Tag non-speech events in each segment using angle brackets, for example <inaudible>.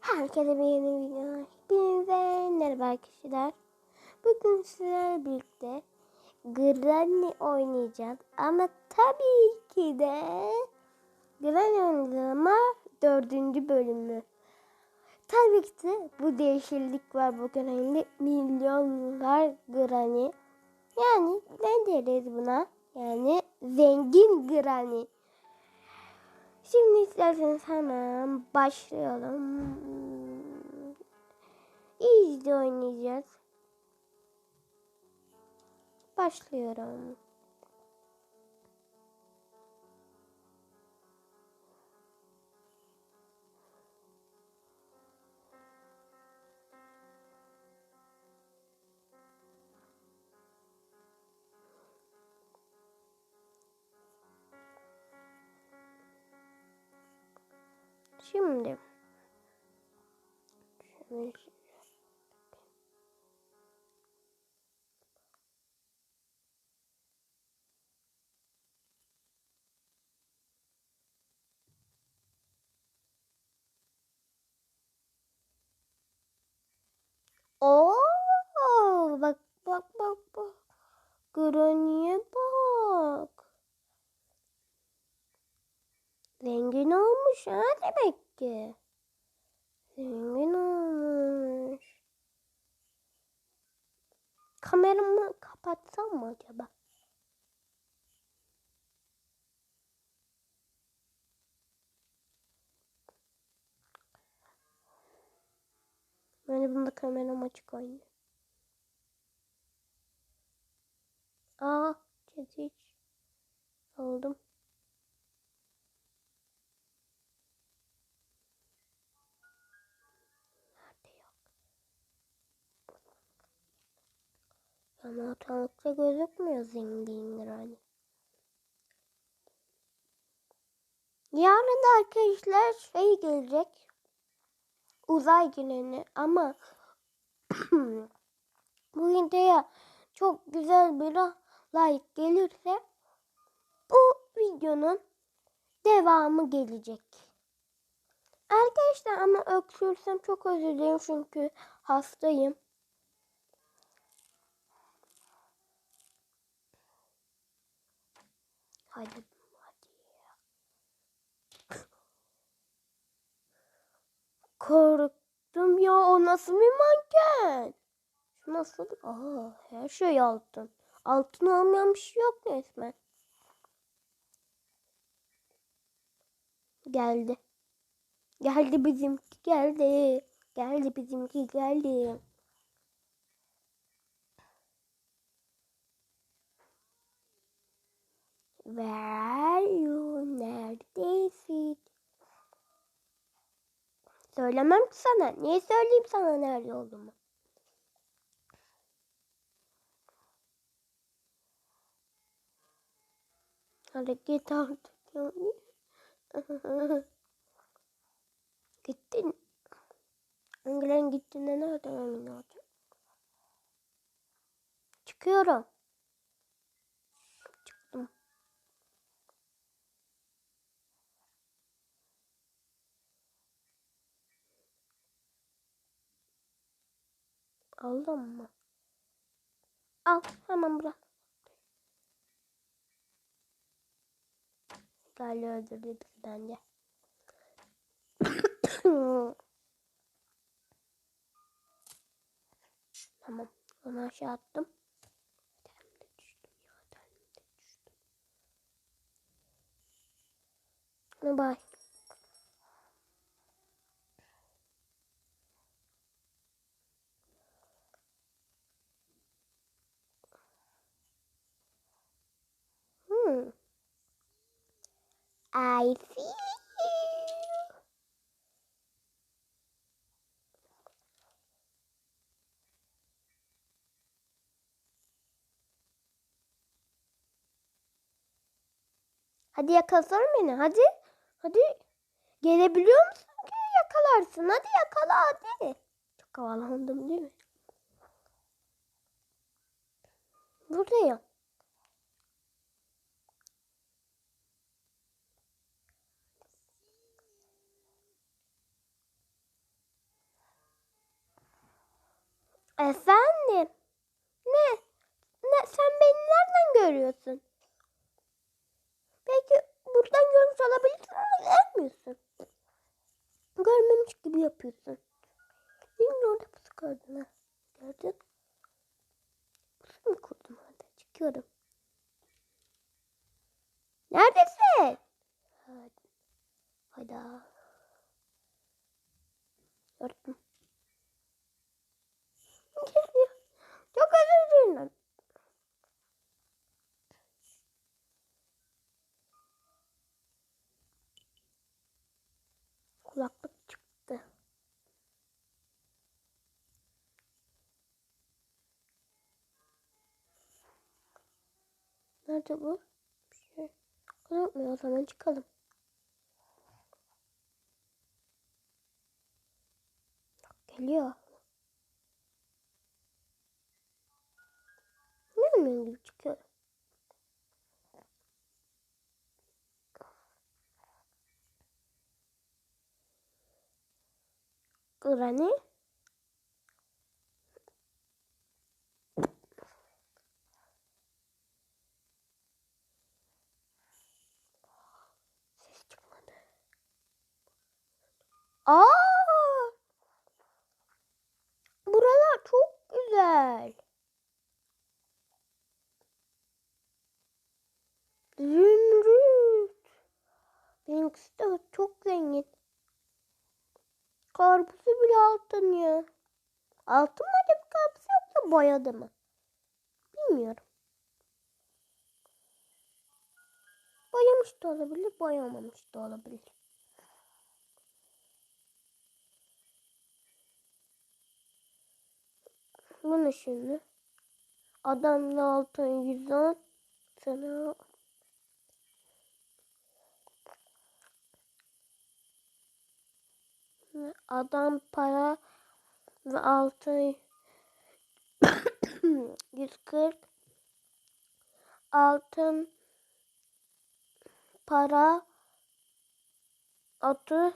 Herkese bir yeni video. Hepinize merhaba arkadaşlar. Bugün sizlerle birlikte Granny oynayacağız. Ama tabii ki de Granny oynayacağız ama dördüncü bölümü. Tabii ki de bu değişiklik var bu Granny'de. Milyonlar Granny. Yani ne deriz buna? Yani zengin Granny. Şimdi isterseniz hemen başlayalım. İyice oynayacağız. Başlıyorum. Şimdi şöyle Oo, bak bak bak bak. Granny'e bak. Zengin olmuş ha demek ki. Zengin olmuş. Kameramı kapatsam mı acaba? Yani bunda kameram açık oynuyor. Aa, çekiç. Aldım. Ama ortalıkta gözükmüyor zenginler hani. Yarın da arkadaşlar şey gelecek. Uzay günü ama <clears throat> bu videoya çok güzel bir like gelirse bu videonun devamı gelecek. Arkadaşlar ama öksürsem çok özür dilerim çünkü hastayım. Hadi hadi. Korktum ya o nasıl bir manken? Nasıl? Aa her şey altın. Altın olmayan bir şey yok resmen. Geldi. Geldi bizimki geldi. Geldi bizimki geldi. Where are you? Neredesin? Söylemem ki sana. Niye söyleyeyim sana nerede olduğumu? Git artık. yani. <laughs> Gittin. Hangilerin gittiğinde nereden emin olacağım? Çıkıyorum. Aldın mı? Al hemen bırak. Galiba öldürdü bizi bence. <coughs> tamam. Onu aşağı attım. Bye. I you. Hadi yakalasana beni. Hadi. Hadi. Gelebiliyor musun ki yakalarsın? Hadi yakala hadi. Çok havalandım değil mi? Buradayım. Efendim? Ne? Ne? Sen beni nereden görüyorsun? Belki buradan görmüş olabilirsin ama görmüyorsun. Görmemiş gibi yapıyorsun. Benim orada pusu gördün ha. Gördün. Pusu mu kurdum orada? Çıkıyorum. Neredesin? Hadi. Hayda. Gördüm. Geliyor. Çok özür dilerim. Kulaklık çıktı. Nerede bu? Bir şey. Kulakmıyor o zaman çıkalım. Bak, Geliyor. Gelmiyor gibi çıkıyor. Granny. Aa! Buralar çok güzel. Zümrüt. Benimkisi de çok zengin. Karpuzu bile altın ya. Altın mı acaba karpuz yoksa boyadı mı? Bilmiyorum. Boyamış da olabilir, boyamamış da olabilir. Bu ne şimdi? Adamla altın 110 sana adam para ve altın <coughs> 140 altın para 30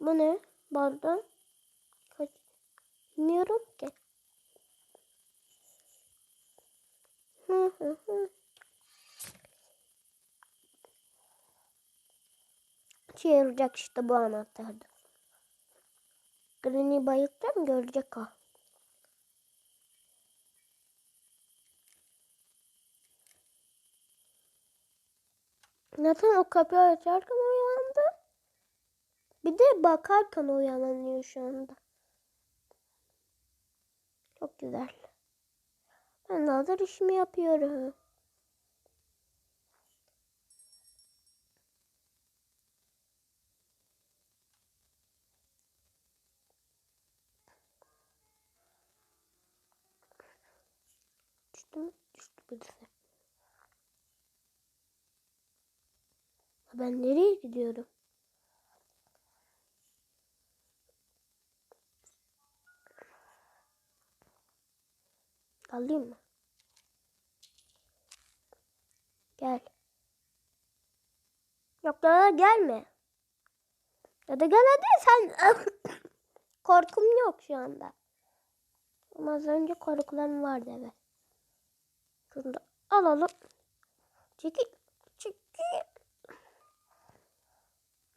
bu ne? Pardon. Kaç? Bilmiyorum ki. İşe yarayacak işte bu anahtarda. Granny bayılacağım görecek o. Neden o kapıyı açarken uyandı? Bir de bakarken uyanıyor şu anda. Çok güzel. Ben de hazır işimi yapıyorum. Düştü mü? Düştü birisi. Ben nereye gidiyorum? Alayım mı? Gel. Yok ya gelme. Ya da gel hadi sen. <coughs> Korkum yok şu anda. Ama az önce korkularım vardı evet. Şunu da alalım. Çekil. Çekil.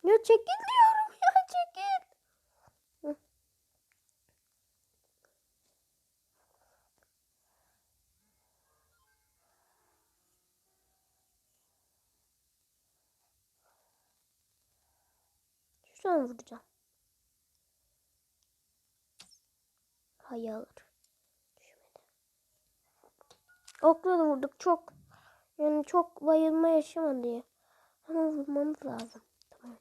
Ya çekil diyorum ya çekil. Şuradan vuracağım. Hayır. Okla da vurduk çok. Yani çok bayılma yaşamadı diye. Ama vurmamız lazım. Tamam.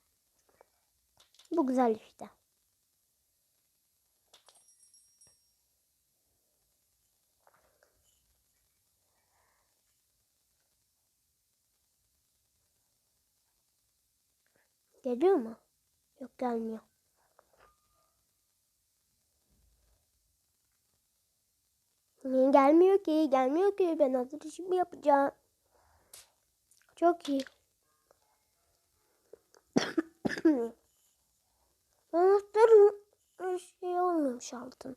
Bu güzel işte. Geliyor mu? Yok gelmiyor. Niye gelmiyor ki? Gelmiyor ki. Ben hazır işimi yapacağım. Çok iyi. <coughs> Anahtarım şey olmamış altın.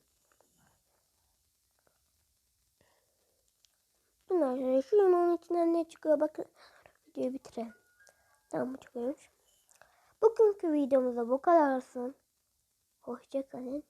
Bunlar şey, şu yanın içinden ne çıkıyor bakın. Videoyu bitirelim. Tamam bu çok. Bugünkü videomuzda bu kadar olsun. Hoşçakalın.